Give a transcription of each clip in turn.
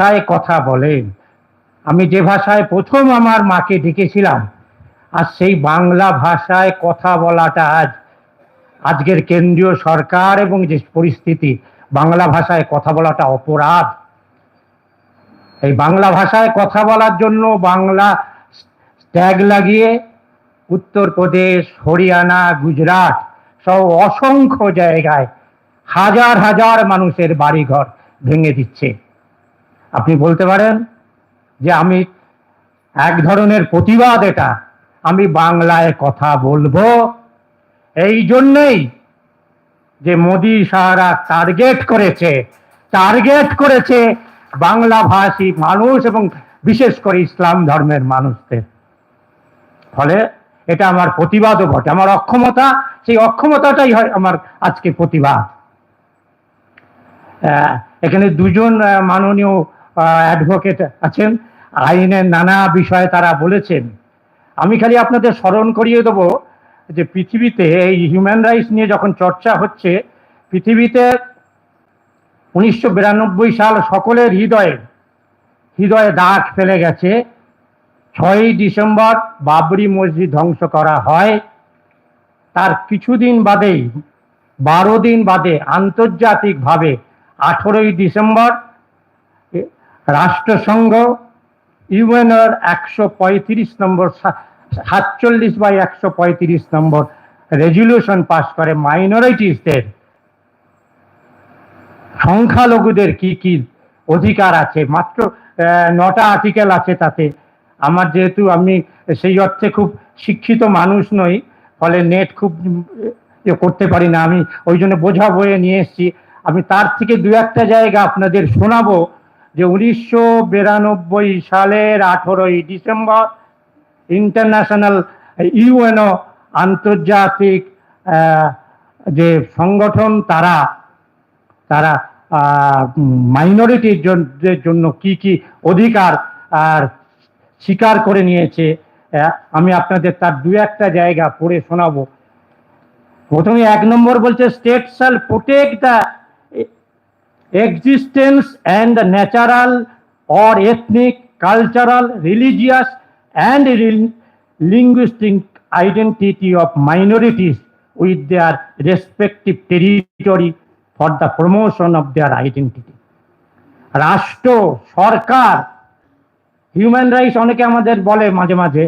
ভাষায় কথা বলেন। আমি যে ভাষায় প্রথম আমার মাকে ডেকেছিলাম, আর সেই বাংলা ভাষায় কথা বলাটা আজ, আজকের কেন্দ্রীয় সরকার এবং যে পরিস্থিতি, বাংলা ভাষায় কথা বলাটা অপরাধ। এই বাংলা ভাষায় কথা বলার জন্য বাংলা ট্যাগ লাগিয়ে উত্তরপ্রদেশ, হরিয়ানা, গুজরাট সহ অসংখ্য জায়গায় হাজার হাজার মানুষের বাড়িঘর ভেঙে দিচ্ছে। আপনি বলতে পারেন যে আমি এক ধরনের প্রতিবাদ এটা। আমি বাংলায় কথা বলব। এই জন্যেই যে মোদি সাহারা টার্গেট করেছে টার্গেট করেছে বাংলা ভাষী মানুষ এবং বিশেষ করে ইসলাম ধর্মের মানুষদের। ফলে এটা আমার প্রতিবাদও ঘটে আমার অক্ষমতা, সেই অক্ষমতাটাই হয় আমার আজকে প্রতিবাদ। এখানে দুজন মাননীয় অ্যাডভোকেট আছেন। আইনের নানা বিষয়ে তারা বলেছেন। আমি খালি আপনাদের স্মরণ করিয়ে দেবো যে পৃথিবীতে এই হিউম্যান রাইটস নিয়ে যখন চর্চা হচ্ছে, পৃথিবীতে উনিশশো বিরানব্বই সাল সকলের হৃদয়ে হৃদয়ে দাগ ফেলে গেছে। ছয়ই ডিসেম্বর বাবরি মসজিদ ধ্বংস করা হয়। তার কিছুদিন বাদেই, বারো দিন বাদে আন্তর্জাতিকভাবে আঠেরোই ডিসেম্বর রাষ্ট্রসংঘ ইউএনএর একশো পঁয়ত্রিশ নম্বর সাতচল্লিশ বাই একশো পঁয়ত্রিশ নম্বর রেজলিউশন পাস করে মাইনরিটিসদের সংখ্যালঘুদের কি কি অধিকার আছে? মাত্র নটা আর্টিকেল আছে তাতে। আমার যেহেতু আমি সেই অর্থে খুব শিক্ষিত মানুষ নই, ফলে নেট খুব করতে পারি না। আমি ওই জন্য বোঝা বয়ে নিয়ে এসেছি। আমি তার থেকে দু একটা জায়গা আপনাদের শোনাবো। যে উনিশশো বিরানব্বই সালের আঠেরোই ডিসেম্বর ইন্টারন্যাশনাল ইউএনও আন্তর্জাতিক যে সংগঠন, তারা তারা মাইনরিটির জন্য কি কি অধিকার, আর স্বীকার করে নিয়েছে আমি আপনাদের তার দু একটা জায়গা পড়ে শোনাবো। প্রথমে এক নম্বর বলছে state shall protect the existence and the natural or ethnic, cultural, religious, and rel- linguistic identity of minorities with their respective territory for the promotion of their identity. রাষ্ট্র সরকার হিউম্যান রাইটস অনেকে আমাদের বলে মাঝে মাঝে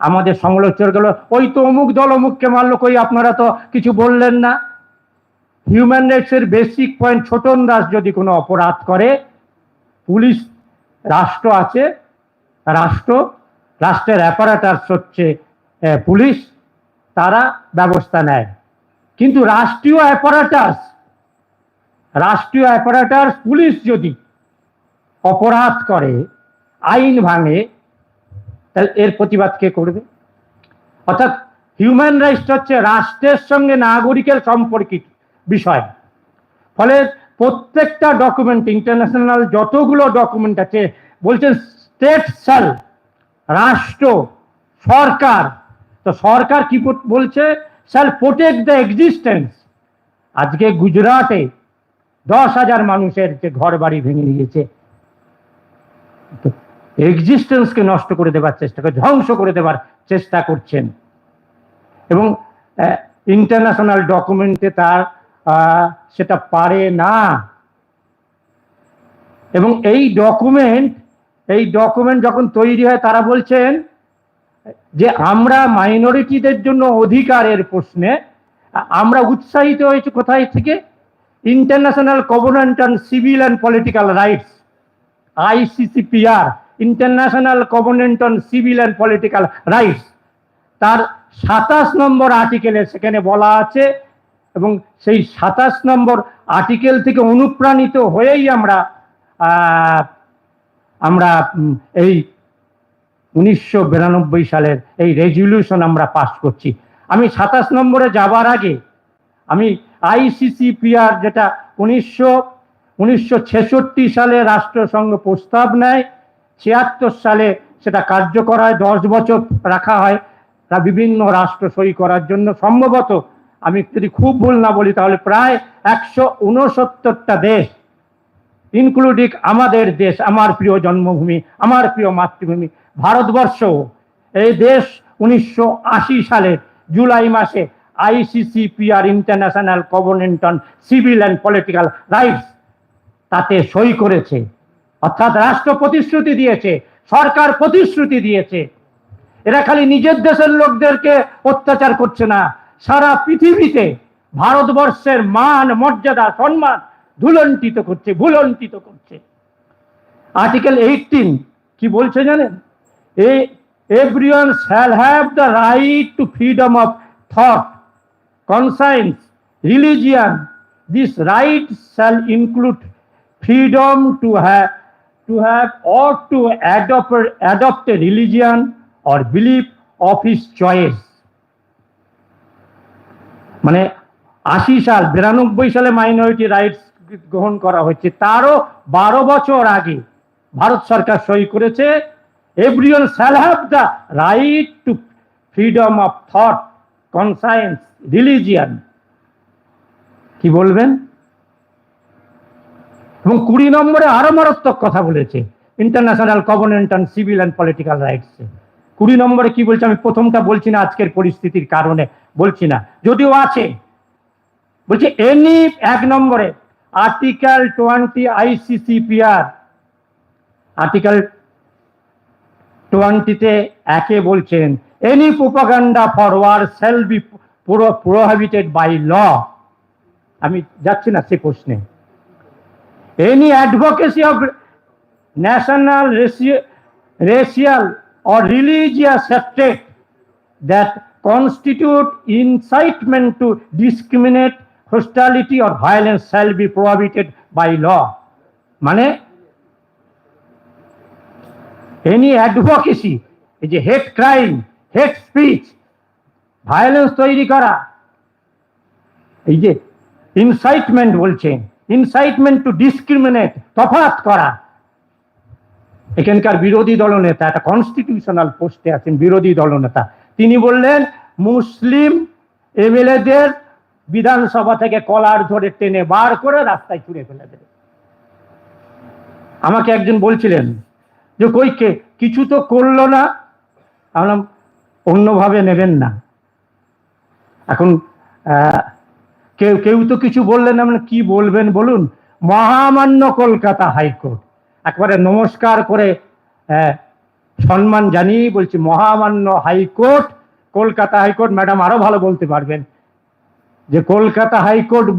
আমাদের সমালোচকগুলো ওই তো অমুক দল অমুককে মারলো কই আপনারা তো কিছু বললেন না হিউম্যান রাইটসের বেসিক পয়েন্ট ছোটন দাস যদি কোনো অপরাধ করে, পুলিশ, রাষ্ট্র আছে, রাষ্ট্র, রাষ্ট্রের অ্যাপারেটার্স হচ্ছে পুলিশ, তারা ব্যবস্থা নেয়। কিন্তু রাষ্ট্রীয় অ্যাপারেটার্স রাষ্ট্রীয় অ্যাপারেটার্স পুলিশ যদি অপরাধ করে, আইন ভাঙে, তাহলে এর প্রতিবাদ কে করবে? অর্থাৎ হিউম্যান রাইটস হচ্ছে রাষ্ট্রের সঙ্গে নাগরিকের সম্পর্কিত। বিষয়। ফলে প্রত্যেকটা ডকুমেন্ট ইন্টারন্যাশনাল যতগুলো ডকুমেন্ট আছে বলছেন স্টেট সেল রাষ্ট্র, সরকার। তো সরকার কি বলছে? স্যাল প্রোটেক্ট দ্য এক্সিস্টেন্স আজকে গুজরাটে দশ হাজার মানুষের যে ঘর বাড়ি ভেঙে নিয়েছে এক্সিস্টেন্সকে নষ্ট করে দেবার চেষ্টা করে, ধ্বংস করে দেবার চেষ্টা করছেন। এবং ইন্টারন্যাশনাল ডকুমেন্টে তার সেটা পারে না। এবং এই ডকুমেন্ট এই ডকুমেন্ট যখন তৈরি হয়, তারা বলছেন যে আমরা মাইনরিটিদের জন্য অধিকারের প্রশ্নে, আমরা উৎসাহিত হয়েছে কোথায় থেকে? International covenant on civil and political rights I C C P R international covenant on civil and political rights তার সাতাশ নম্বর আর্টিকেলে সেখানে বলা আছে এবং সেই সাতাশ নম্বর আর্টিকেল থেকে অনুপ্রাণিত হয়েই আমরা আমরা এই উনিশশো বিরানব্বই সালের এই রেজলিউশন আমরা পাস করছি। আমি সাতাশ নম্বরে যাবার আগে আমি আইসিসিপিআর যেটা উনিশশো উনিশশো ছেষট্টি সালে রাষ্ট্রসংঘ প্রস্তাব নেয়, ছিয়াত্তর সালে সেটা কার্যকর হয়, দশ বছর রাখা হয়, তা বিভিন্ন রাষ্ট্র সই করার জন্য সম্ভবত আমি যদি খুব ভুল না বলি, তাহলে প্রায় একশো উনসত্তরটা দেশ ইনক্লুডিং আমাদের দেশ, আমার প্রিয় জন্মভূমি, আমার প্রিয় মাতৃভূমি ভারতবর্ষ এই দেশ উনিশশো সালের জুলাই মাসে I C C P R international covenant on civil and political rights তাতে সই করেছে, অর্থাৎ রাষ্ট্র প্রতিশ্রুতি দিয়েছে, সরকার প্রতিশ্রুতি দিয়েছে। এরা খালি নিজের দেশের লোকদেরকে অত্যাচার করছে না সারা পৃথিবীতে ভারতবর্ষের মান, মর্যাদা, সম্মান ধুলন্টিত করছে ভুলন্টিত করছে। আর্টিকেল এইটিন কি বলছে জানেন? A everyone shall have the right to freedom of thought conscience religion this right shall include to have to have or to adopt adopt a religion or belief of his choice. মানে আশি সাল, বিরানব্বই সালে minority rights গ্রহণ করা হয়েছে। তারও বারো বছর আগে ভারত সরকার সই করেছে। Shall have the right to freedom of thought conscience religion কি বলবেন? এবং কুড়ি নম্বরে আরও মারাত্মক কথা বলেছে international covenant civil and political rights কুড়ি নম্বরে কি বলছে আমি প্রথমটা বলছি না আজকের পরিস্থিতির কারণে। বলছি না, যদিও আছে। বলছি এনি এক নম্বরে আর্টিকেল টোয়েন্টি আইসিসিপিআর আর্টিকেল টোয়েন্টিতে একে বলছেন any propaganda for war shall be prohibited by law আমি যাচ্ছি না সে প্রশ্নে। Any advocacy of national racial or religious hatred that constitute incitement to discriminate, hostility or violence shall be prohibited by law. মানে any advocacy এই যে hate crime hate speech violence তৈরি করা, এই যে ইনসাইটমেন্ট বলছেন ইনসাইটমেন্ট টু ডিসক্রিমিনেট তফাৎ করা। এখানকার বিরোধী দলনেতা, একটা কনস্টিটিউশনাল পোস্টে আছেন বিরোধী দলনেতা, তিনি বললেন মুসলিম এমএলএদের বিধানসভা থেকে কলার ধরে টেনে বার করে রাস্তায় ছুড়ে ফেলে দেবে। আমাকে একজন বলছিলেন যে, কই কে? কিছু তো করল না। আমরা অন্যভাবে নেবেন না। এখন কেউ কেউ তো কিছু বললেন আমরা কি বলবেন বলুন? মহামান্য কলকাতা হাইকোর্ট একবারে নমস্কার করে সম্মান জানিয়ে বলছি, মহামান্য হাইকোর্ট কলকাতা হাইকোর্ট, ম্যাডাম আরও ভালো বলতে পারবেন। যে কলকাতা হাইকোর্ট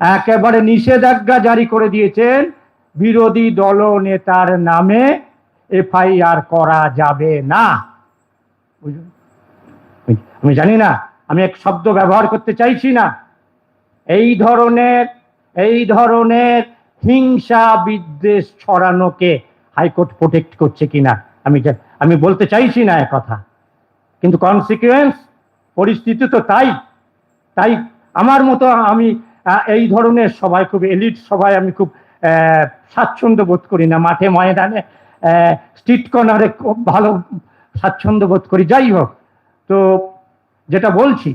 একেবারে নিষেধাজ্ঞা জারি করে দিয়েছেন, বিরোধী দল নেতার নামে এফআইআর করা যাবে না? আমি- জানি না, আমি এক শব্দ ব্যবহার করতে চাইছি না। এই ধরনের এই ধরনের হিংসা বিদ্বেষ ছড়ানোকে হাইকোর্ট প্রোটেক্ট করছে কিনা, আমি আমি বলতে চাইছি না কথা। কিন্তু কনসিকুয়েন্স পরিস্থিতি তো তাই। তাই আমার মতো আমি এই ধরনের সবাই খুব এলিট সবাই আমি খুব স্বাচ্ছন্দ্য বোধ করি না। মাঠে ময়দানে স্ট্রিট কর্নারে খুব ভালো স্বাচ্ছন্দ্য বোধ করি। যাই হোক, তো যেটা বলছি,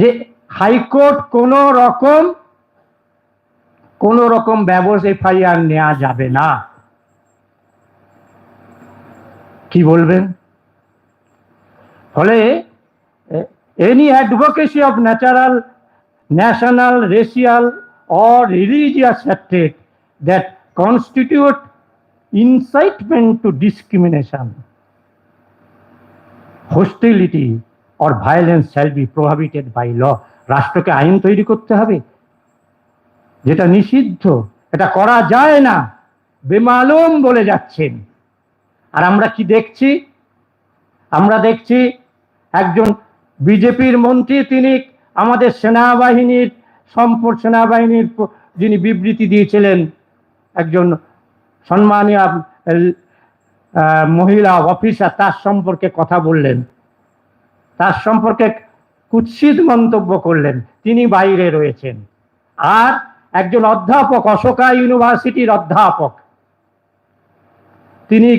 যে হাইকোর্ট কোন রকম কোন রকম ব্যবস্থা এফআইআর নেওয়া যাবে না। কি বলবেন? ফলে any advocacy of natural national racial or religious hatred that constitute incitement to discrimination hostility or violence shall be prohibited by law রাষ্ট্রকে আইন তৈরি করতে হবে। যেটা নিষিদ্ধ, এটা করা যায় না। বেমালুম বলে যাচ্ছেন। আর আমরা কি দেখছি? আমরা দেখছি একজন বিজেপির মন্ত্রী, তিনি আমাদের সেনাবাহিনীর, সম্পদ সেনাবাহিনীর যিনি বিবৃতি দিয়েছিলেন, একজন সম্মানীয় মহিলা অফিসার, তার সম্পর্কে কথা বললেন। তার সম্পর্কে কুৎসিত মন্তব্য করলেন। তিনি বাইরে রয়েছেন। আর একজন অধ্যাপক, অশোকা ইউনিভার্সিটির অধ্যাপক, তিনি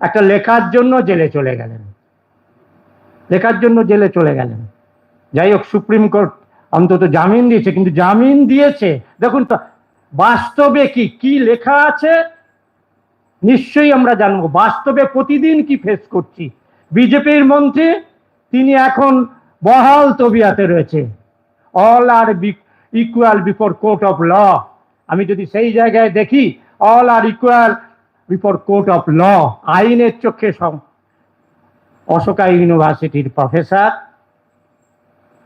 একটা লেখার জন্য জেলে চলে গেলেন। লেখার জন্য জেলে চলে গেলেন। যাই হোক, সুপ্রিম কোর্ট অন্তত জামিন দিয়েছে, কিন্তু জামিন দিয়েছে, দেখুন তো, বাস্তবে কি কি লেখা আছে? নিশ্চয়ই আমরা জানব, বাস্তবে প্রতিদিন কি ফেস করছি? বিজেপির মন্ত্রী, তিনি এখন বহাল তবিয়াতে রয়েছে। All are equal before court of law আমি যদি সেই জায়গায় দেখি all are equal before court of law আইনের চোখে সব অশোকা ইউনিভার্সিটির প্রফেসর।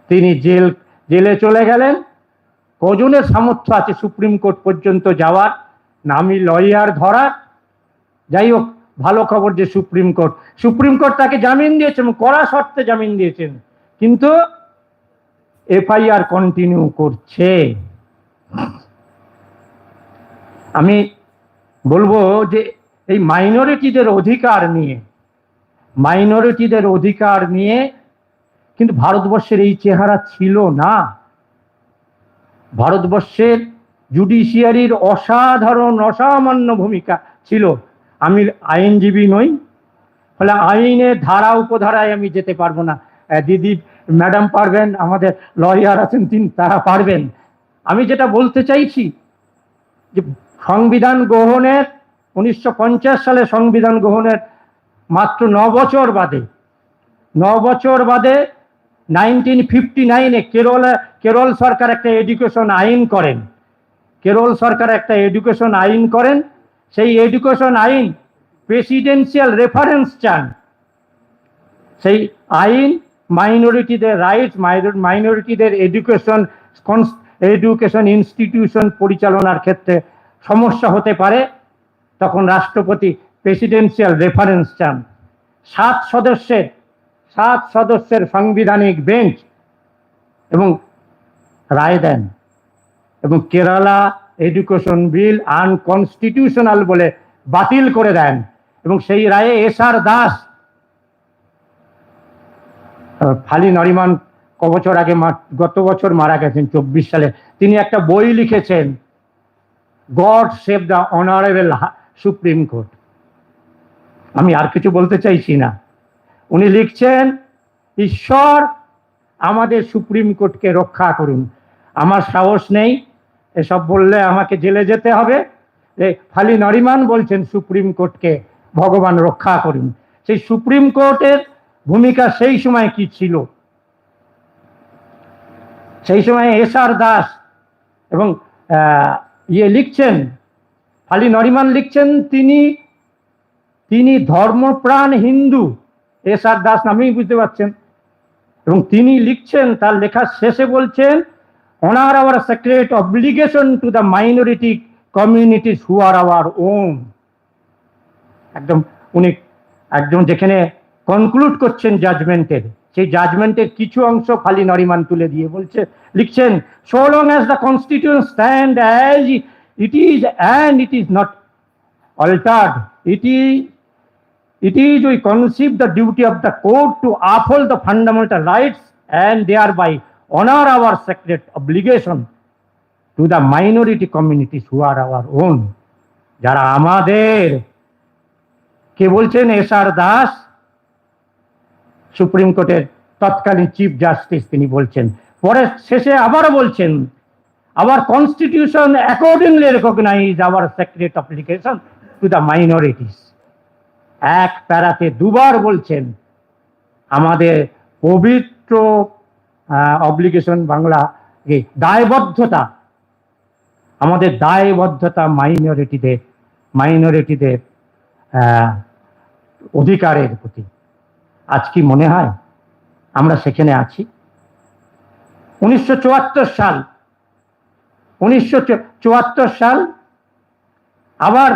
তিনি জেল, জেলে চলে গেলেন। কজনের সামর্থ্য আছে সুপ্রিম কোর্ট পর্যন্ত যাওয়ার? নামি লয়ার ধরার? যাই হোক, ভালো খবর যে সুপ্রিম কোর্ট সুপ্রিম কোর্ট তাকে জামিন দিয়েছেন কড়া শর্তে জামিন দিয়েছেন। কিন্তু এফআইআর কন্টিনিউ করছে। আমি বলব যে এই মাইনরিটিদের অধিকার নিয়ে মাইনরিটিদের অধিকার নিয়ে কিন্তু ভারতবর্ষের এই চেহারা ছিল না। ভারতবর্ষের জুডিশিয়ারির অসাধারণ, অসামান্য ভূমিকা ছিল। আমি আইনজীবী নই, ফলে আইনের ধারা উপধারায় আমি যেতে পারব না। দিদি, ম্যাডাম পারবেন, আমাদের লয়ার আছেন তিনি, তারা পারবেন। আমি যেটা বলতে চাইছি যে সংবিধান গ্রহণের, উনিশশো পঞ্চাশ সালে সংবিধান গ্রহণের মাত্র ন বছর বাদে, ন বছর বাদে নাইনটিন ফিফটি নাইনে কেরল কেরল সরকার একটা এডুকেশন আইন করেন। কেরল সরকার একটা এডুকেশন আইন করেন। সেই এডুকেশন আইন প্রেসিডেন্সিয়াল রেফারেন্স চান। সেই আইন মাইনরিটিদের রাইটস মাইনরিটিদের এডুকেশন এডুকেশন ইনস্টিটিউশন পরিচালনার ক্ষেত্রে সমস্যা হতে পারে। তখন রাষ্ট্রপতি প্রেসিডেন্সিয়াল রেফারেন্স চান সাত সদস্যের সাত সদস্যের সাংবিধানিক বেঞ্চ এবং রায় দেন এবং কেরালা এডুকেশন বিল আনকনস্টিটিউশনাল বলে বাতিল করে দেন এবং সেই রায়ে এস আর দাস ফালি নরিমান ক বছর আগে গত বছর মারা গেছেন চব্বিশ সালে। তিনি একটা বই লিখেছেন, God save the honourable Supreme Court. আমি আর কিছু বলতে চাইছি না। উনি লিখছেন, ঈশ্বর আমাদের সুপ্রিম কোর্টকে রক্ষা করুন। আমার সাহস নেই, এসব বললে আমাকে জেলে যেতে হবে। ফালি নরিমান বলছেন, সুপ্রিম কোর্টকে ভগবান রক্ষা করুন। সেই সুপ্রিম কোর্টের ভূমিকা সেই সময় কি ছিল? সেই সময় এস আর দাস এবং ইয়ে লিখছেন, ফালি নরিমান লিখছেন, তিনি তিনি ধর্মপ্রাণ হিন্দু এস আর দাস নামেই বুঝতে পারছেন এবং তিনি লিখছেন তার লেখার শেষে বলছেন honour our sacred obligation to the minority communities who are our own একদম উনি একদম যেখানে কনক্লুড করছেন জাজমেন্টের সেই জাজমেন্টের কিছু অংশ খালি নরিমান তুলে দিয়ে বলছে লিখছেন so long as the constitution stand as it is and it is not altered. It is, it is we conceive the duty of the court to uphold the fundamental rights and thereby honor our sacred obligation to the minority communities who are our own. যারা আমাদের কে বলছেন S আর Das supreme কোর্টের তৎকালীন chief justice তিনি বলছেন পরে শেষে আবারও বলছেন our constitution accordingly recognize our sacred obligation to the minorities এক প্যারাতে দুবার বলছেন, আমাদের পবিত্র অব্লিগেশন বাংলা দায়বদ্ধতা, আমাদের দায়বদ্ধতা মাইনরিটিদের মাইনরিটিদের অধিকারের প্রতি। আজ কি মনে হয় আমরা সেখানে আছি? উনিশশো চুয়াত্তর সাল, উনিশশো চুয়াত্তর সাল আবার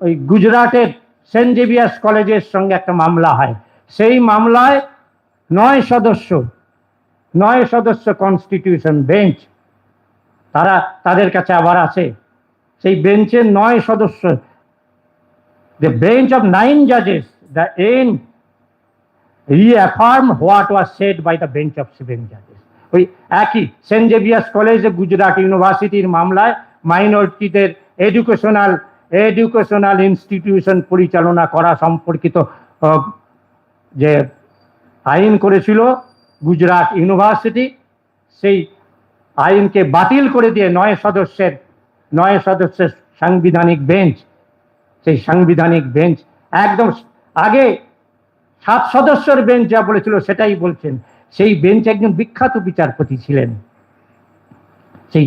ওই গুজরাটের সেন্ট জেভিয়ার্স কলেজের সঙ্গে একটা মামলা হয়। সেই মামলায় নয় সদস্য নয় সদস্য কনস্টিটিউশন বেঞ্চ তারা তাদের কাছে আবার আছে। সেই বেঞ্চের নয় সদস্য the bench of nine জাজেস then reaffirm what was said by the bench of seven জাজেস ওই একই সেন্ট জেভিয়ার্স কলেজ গুজরাট ইউনিভার্সিটির মামলায় মাইনরিটিদের এডুকেশনাল এডুকেশনাল ইনস্টিটিউশন পরিচালনা করা সম্পর্কিত যে আইন করেছিল গুজরাট ইউনিভার্সিটি, সেই আইনকে বাতিল করে দিয়ে নয় সদস্যের নয় সদস্যের সাংবিধানিক বেঞ্চ, সেই সাংবিধানিক বেঞ্চ একদম আগে সাত সদস্যের বেঞ্চ যা বলেছিল সেটাই বলছেন। সেই বেঞ্চ একজন বিখ্যাত বিচারপতি ছিলেন। সেই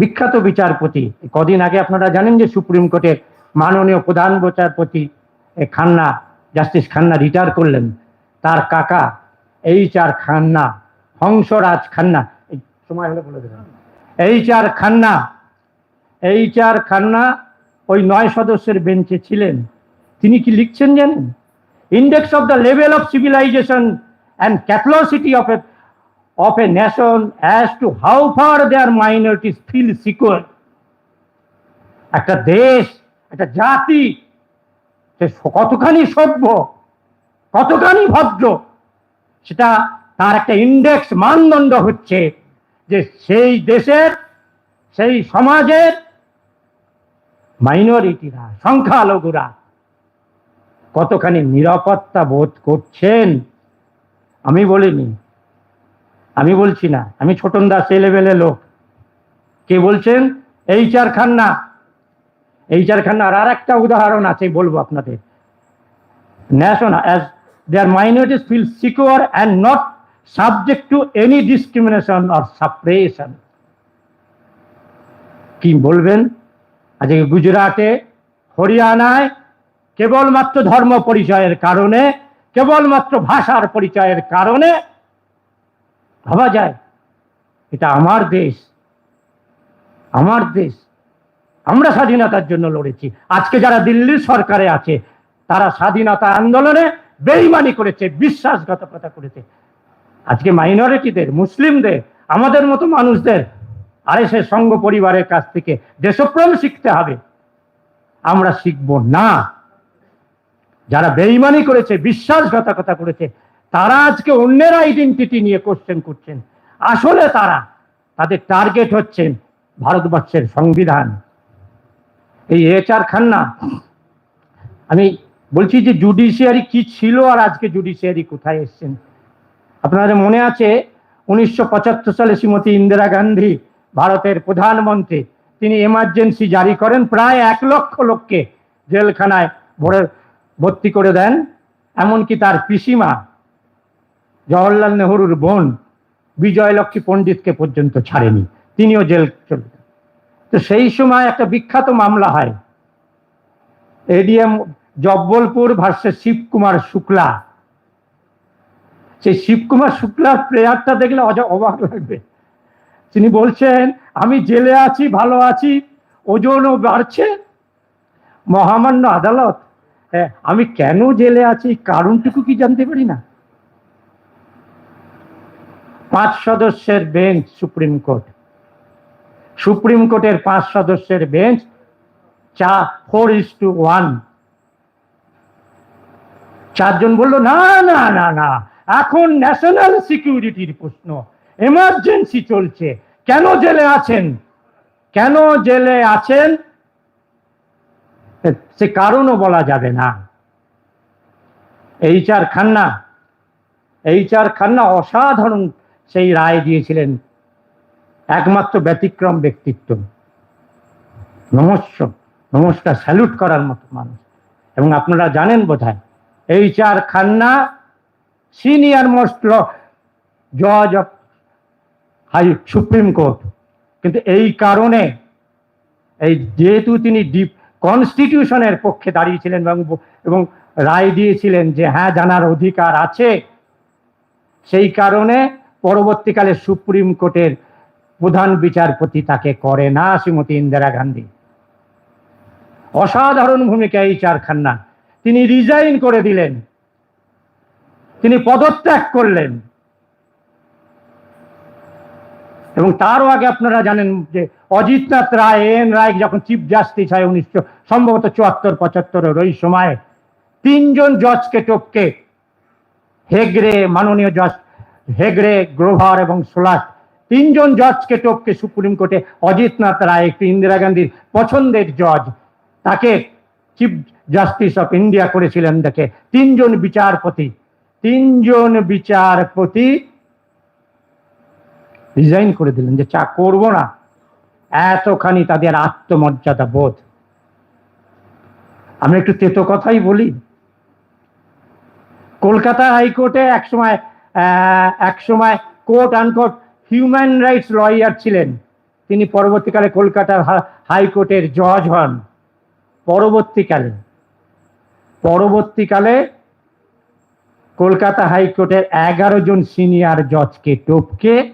বিখ্যাত বিচারপতি। কদিন আগে আপনারা জানেন যে সুপ্রিম কোর্টের মাননীয় প্রধান বিচারপতি খান্না, জাস্টিস খান্না রিটায়ার করলেন। তার কাকা এইচ আর খান্না, হংসরাজ খান্না সময় হলে বলে দেবেন। H R Khanna, H R Khanna ওই নয় সদস্যের বেঞ্চে ছিলেন। তিনি কি লিখছেন জানেন? Index of the level of civilization and catholicity of a of a nation as to how far their minorities feel secure. একটা দেশ, একটা জাতি, সে কতখানি সভ্য, কতখানি ভদ্র, সেটা তার একটা ইন্ডেক্স মানদণ্ড হচ্ছে যে সেই দেশের, সেই সমাজের মাইনরিটিরা সংখ্যালঘুরা কতখানি নিরাপত্তা বোধ করছেন, আমি বলিনি আমি বলছি না, আমি ছোটন দাস এ লেভেলের লোক। কে বলছেন? H R Khanna. H R খান্নার আর একটা উদাহরণ আছে, বলব আপনাদের। National as their minorities feel secure and not subject to any discrimination or suppression কি বলবেন? আজকে গুজরাটে, হরিয়ানায় কেবলমাত্র ধর্ম পরিচয়ের কারণে, কেবলমাত্র ভাষার পরিচয়ের কারণে ভাবা যায়। এটা আমার দেশ। আমার দেশ। আমরা স্বাধীনতার জন্য লড়েছি। আজকে যারা দিল্লির সরকারে আছে, তারা স্বাধীনতা আন্দোলনে বেইমানি করেছে, বিশ্বাসঘাতকতা করেছে। আজকে মাইনরিটিদের মুসলিমদের, আমাদের মতো মানুষদের আরএসএস সংঘ পরিবারের কাছ থেকে দেশপ্রেম শিখতে হবে। আমরা শিখব না। যারা বেইমানি করেছে, বিশ্বাসঘাতকতা করেছে তারা আজকে অন্যের আইডেন্টিটি নিয়ে কোশ্চেন করছেন। আসলে তারা, তাদের টার্গেট হচ্ছেন ভারতবর্ষের সংবিধান। এই এইচ আর খান্না, আমি বলছি যে জুডিশিয়ারি কি ছিল আর আজকে জুডিশিয়ারি কোথায় এসছেন? আপনাদের মনে আছে, উনিশশো পঁচাত্তর সালে শ্রীমতী ইন্দিরা গান্ধী ভারতের প্রধানমন্ত্রী, তিনি এমার্জেন্সি জারি করেন, প্রায় এক লক্ষ লোককে জেলখানায় ভরে, ভর্তি করে দেন, এমনকি তার পিসিমা জওয়াহরলাল নেহরুর বোন বিজয়লক্ষ্মী পণ্ডিতকে পর্যন্ত ছাড়েনি তিনিও জেল চলে। তো সেই সময় একটা বিখ্যাত মামলা হয়। ADM Jabalpur versus Shivkumar Shukla. সেই শিবকুমার শুক্লার প্লেয়ারটা দেখলে অজ- অবাক লাগবে। তিনি বলছেন আমি জেলে আছি ভালো আছি ওজনও বাড়ছে। মহামান্য আদালত হ্যাঁ, আমি কেন জেলে আছি? কারণটুকু কি জানতে পারি না? পাঁচ সদস্যের বেঞ্চ সুপ্রিম কোর্ট। সুপ্রিম কোর্টের পাঁচ সদস্যের বেঞ্চ চা ফোর ইস টু ওয়ান চারজন বলল, না না না না, এখন ন্যাশনাল সিকিউরিটির প্রশ্ন। এমার্জেন্সি চলছে। কেন জেলে আছেন? কেন জেলে আছেন? সে কারণও বলা যাবে না। H R Khanna, H R Khanna অসাধারণ সেই রায় দিয়েছিলেন একমাত্র ব্যতিক্রম ব্যক্তিত্ব। নমস্য, নমস্কার, স্যালুট করার মতো মানুষ। এবং আপনারা জানেন বোধহয়, H R Khanna senior most জজ অফ হাই, সুপ্রিম কোর্ট। কিন্তু এই কারণে এই যেহেতু তিনি ডিপ, কনস্টিটিউশনের পক্ষে দাঁড়িয়েছিলেন এবং এবং রায় দিয়েছিলেন যে হ্যাঁ জানার অধিকার আছে, সেই কারণে পরবর্তীকালে সুপ্রিম কোর্টের প্রধান বিচারপতি তাকে করে না, শ্রীমতী ইন্দিরা গান্ধী। অসাধারণ ভূমিকা এই চার খান্না তিনি রিজাইন করে দিলেন। তিনি পদত্যাগ করলেন। এবং তারও আগে আপনারা জানেন যে অজিতনাথ রায় এন রায় যখন চিফ জাস্টিস হয় উনিশশো, সম্ভবত চুয়াত্তর, পঁচাত্তরের ওই সময় তিনজন জজকে টপকে হেগড়ে মাননীয় জজ হেগড়ে গ্রোভার এবং সোলাট তিনজন জজকে টপকে সুপ্রিম কোর্টে অজিতনাথ রায় একটি ইন্দিরা গান্ধীর পছন্দের জজ। তাকে চিফ জাস্টিস অফ ইন্ডিয়া করেছিলেন দেখে তিনজন বিচারপতি। তিনজন বিচারপতি রিজাইন করে দিলেন যে চা করব না। এতখানি তাদের আত্মমর্যাদা বোধ। আমি একটু তেতো কথাই বলি। কলকাতা হাইকোর্টে একসময় আহ, একসময় কোর্ট আনকোর্ট হিউম্যান রাইটস লয়ার ছিলেন। তিনি পরবর্তীকালে কলকাতার হাইকোর্টের জজ হন। পরবর্তীকালে পরবর্তীকালে কলকাতা হাইকোর্টের এগারো জন সিনিয়র জজকে টপকে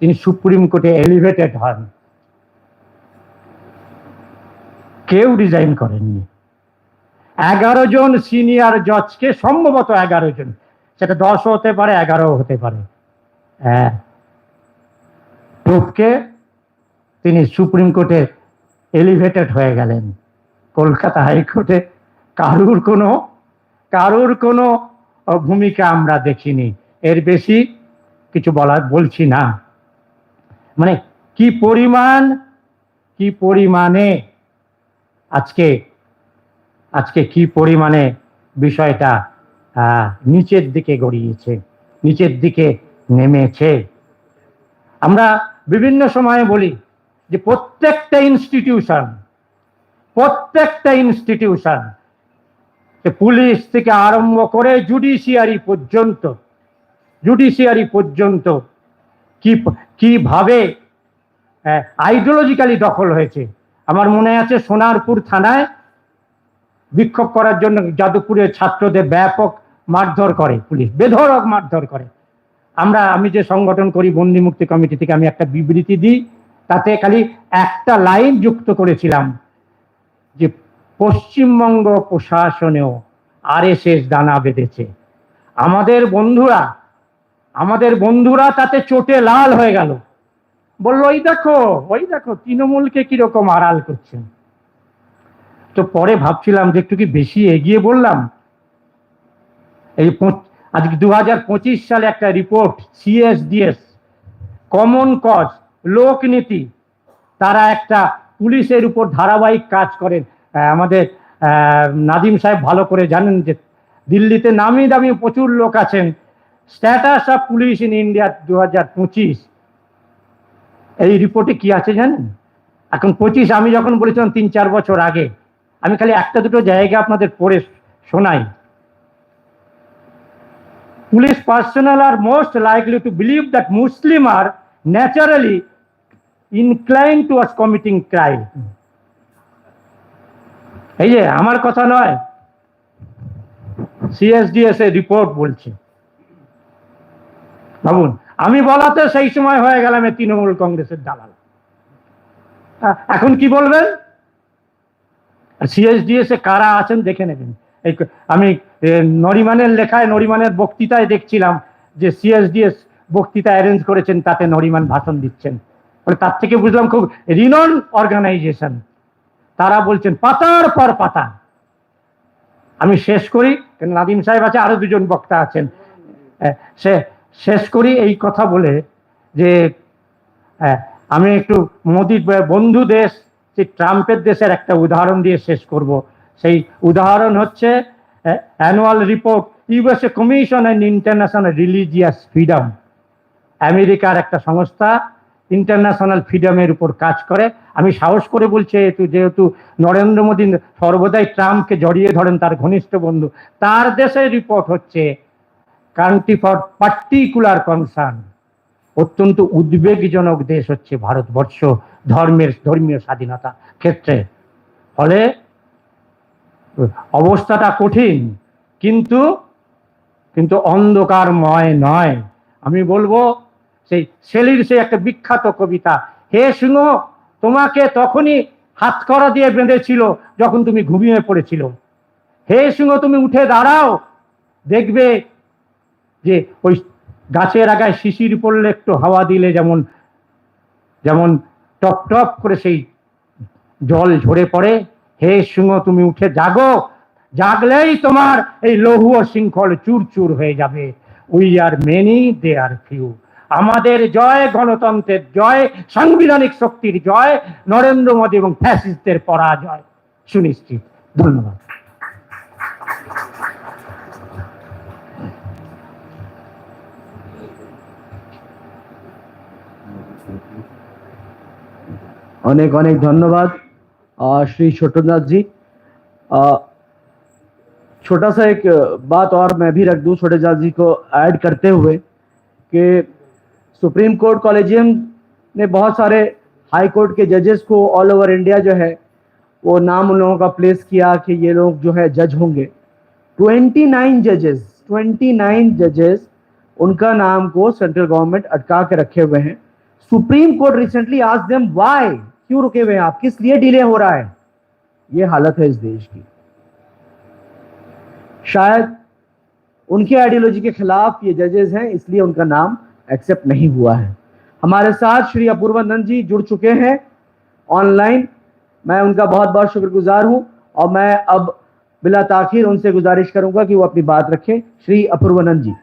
তিনি সুপ্রিম কোর্টে এলিভেটেড হন। কেউ রিজাইন করেননি। এগারো জন সিনিয়র জজকে সম্ভবত এগারো জন। সেটা দশ হতে পারে এগারো হতে পারে। হ্যাঁ। টপকে তিনি সুপ্রিম কোর্টে এলিভেটেড হয়ে গেলেন। কলকাতা হাইকোর্টে কারুর কোনো কারুর কোনো ভূমিকা আমরা দেখিনি। এর বেশি কিছু বলার, বলছি না। মানে কি পরিমাণ, কি পরিমাণে আজকে আজকে কি পরিমাণে বিষয়টা নিচের দিকে গড়িয়েছে, নিচের দিকে নেমেছে। আমরা বিভিন্ন সময়ে বলি যে প্রত্যেকটা ইনস্টিটিউশন প্রত্যেকটা ইনস্টিটিউশন পুলিশ থেকে আরম্ভ করে জুডিশিয়ারি পর্যন্ত জুডিশিয়ারি পর্যন্ত কি, কীভাবে আইডিওলজিক্যালি দখল হয়েছে। আমার মনে আছে সোনারপুর থানায় বিক্ষোভ করার জন্য যাদবপুরের ছাত্রদের ব্যাপক মারধর করে পুলিশ বেধরক মারধর করে। আমরা, আমি যে সংগঠন করি, বন্দি মুক্তি কমিটি থেকে আমি একটা বিবৃতি দিই, তাতে খালি একটা লাইন যুক্ত করেছিলাম যে পশ্চিমবঙ্গ প্রশাসনেও আরএসএস দানা বেঁধেছে। আমাদের বন্ধুরা আমাদের বন্ধুরা তাতে চোটে লাল হয়ে গেল। বলল, ওই দেখো ওই দেখো, তৃণমূলকে কীরকম আড়াল করছেন? তো পরে ভাবছিলাম যে একটু কি বেশি এগিয়ে বললাম এই আজকে দু হাজার পঁচিশ সালে একটা report CSDS common cause Lokniti তারা একটা পুলিশের উপর ধারাবাহিক কাজ করেন। আমাদের নাদিম সাহেব ভালো করে জানেন যে দিল্লিতে নামি দামি প্রচুর লোক আছেন। Status of police in India দু হাজার পঁচিশ। এই রিপোর্টে কি আছে জানেন? এখন পঁচিশ, আমি যখন বলেছিলাম তিন চার বছর আগে, আমি খালি একটা দুটো জায়গা আপনাদের পড়ে শোনাই। Police personnel are most likely to believe that Muslim are naturally inclined towards committing crime. এই যে আমার কথা নয় সিএসডিএস এর রিপোর্ট বলছে ভাবুন আমি বলাতে সেই সময় হয়ে গেলাম তৃণমূল কংগ্রেসের দালাল এখন কি বলবেন সিএসডিএস এ কারা আছেন দেখে নেবেন আমি নরিমানের লেখায় নরিমানের বক্তৃতায় দেখছিলাম যে সিএসডিএস বক্তৃতা অ্যারেঞ্জ করেছেন, তাতে নরিমান ভাষণ দিচ্ছেন। তার থেকে বুঝলাম খুব রিনন অর্গানাইজেশন তারা বলছেন, পাতার পর পাতা। আমি শেষ করি নাদিম সাহেব আছে, আরও দুজন বক্তা আছেন। সে, শেষ করি এই কথা বলে যে আমি একটু মোদির বন্ধু দেশ ট্রাম্পের দেশের একটা উদাহরণ দিয়ে শেষ করব। সেই উদাহরণ হচ্ছে annual report USA commission and international religious freedom আমেরিকার একটা সংস্থা ইন্টারন্যাশনাল ফ্রিডমের উপর কাজ করে। আমি সাহস করে বলছি যেহেতু যেহেতু নরেন্দ্র মোদী সর্বদাই ট্রাম্পকে জড়িয়ে ধরেন তার ঘনিষ্ঠ বন্ধু, তার দেশের রিপোর্ট হচ্ছে কান্ট্রি ফর পার্টিকুলার কনসার্ন অত্যন্ত উদ্বেগজনক দেশ হচ্ছে ভারতবর্ষ ধর্মের, ধর্মীয় স্বাধীনতা ক্ষেত্রে। ফলে অবস্থাটা কঠিন, কিন্তু কিন্তু অন্ধকারময় নয়। আমি বলব, সেই শেলির সেই একটা বিখ্যাত কবিতা, হে সিংহ, তোমাকে তখনই হাত হাতকড়া দিয়ে বেঁধেছিল যখন তুমি ঘুমিয়ে পড়েছিল। হে সিংহ, তুমি উঠে দাঁড়াও, দেখবে যে ওই গাছের আগায় শিশির পড়লে একটু হাওয়া দিলে যেমন যেমন টপ টপ করে সেই জল ঝরে পড়ে। হে সিংহ, তুমি উঠে জাগো। জাগলেই তোমার এই লৌহ শৃঙ্খল চুর চুর হয়ে যাবে। We are many they are few আমাদের জয়, গণতন্ত্রের জয়, সাংবিধানিক শক্তির জয়, নরেন্দ্র মোদী এবং ফ্যাসিস্টদের পরাজয়। সুনিশ্চিত। ধন্যবাদ। অনেক অনেক ধন্যবাদ। श्री छोटनाथ जी छोटा सा एक बात और मैं भी रख दूँ छोटे जी को ऐड करते हुए कि सुप्रीम कोर्ट कॉलेजियम ने बहुत सारे हाई कोर्ट के जजेस को ऑल ओवर इंडिया जो है, वो नाम उन लोगों का प्लेस किया कि ये लोग जो है जज होंगे। 29 जजेस 29 जजेस उनका नाम को सेंट्रल गवर्नमेंट अटका के रखे हुए हैं। सुप्रीम कोर्ट रिसेंटली आज देम वाई क्यों रुके हुए हैं आप? किस लिए डिले हो रहा है? ये हालत है इस देश की। शायद उनके आइडियोलॉजी के खिलाफ ये जजेस हैं, इसलिए उनका नाम एक्सेप्ट नहीं हुआ है। हमारे साथ श्री अपूर्वानंद जी जुड़ चुके हैं ऑनलाइन मैं उनका बहुत बहुत शुक्रगुजार हूँ और मैं अब बिला ताखिर उनसे गुजारिश करूँगा कि वो अपनी बात रखें। श्री अपूर्वानंद जी।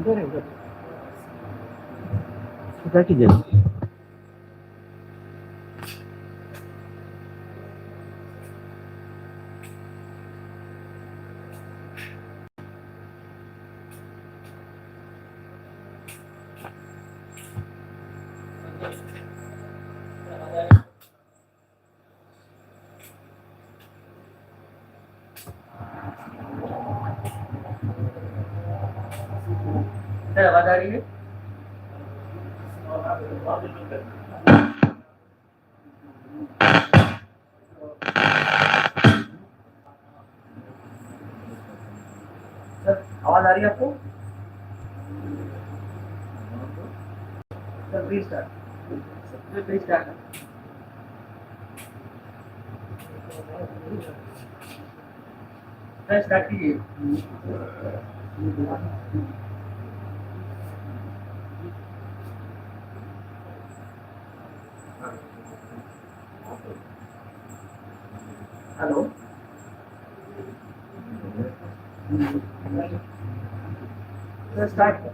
इधर। だけでだから渡りね。आवाज़ आ रही है आपको? Sir please start please start sir start कीजिए। Second.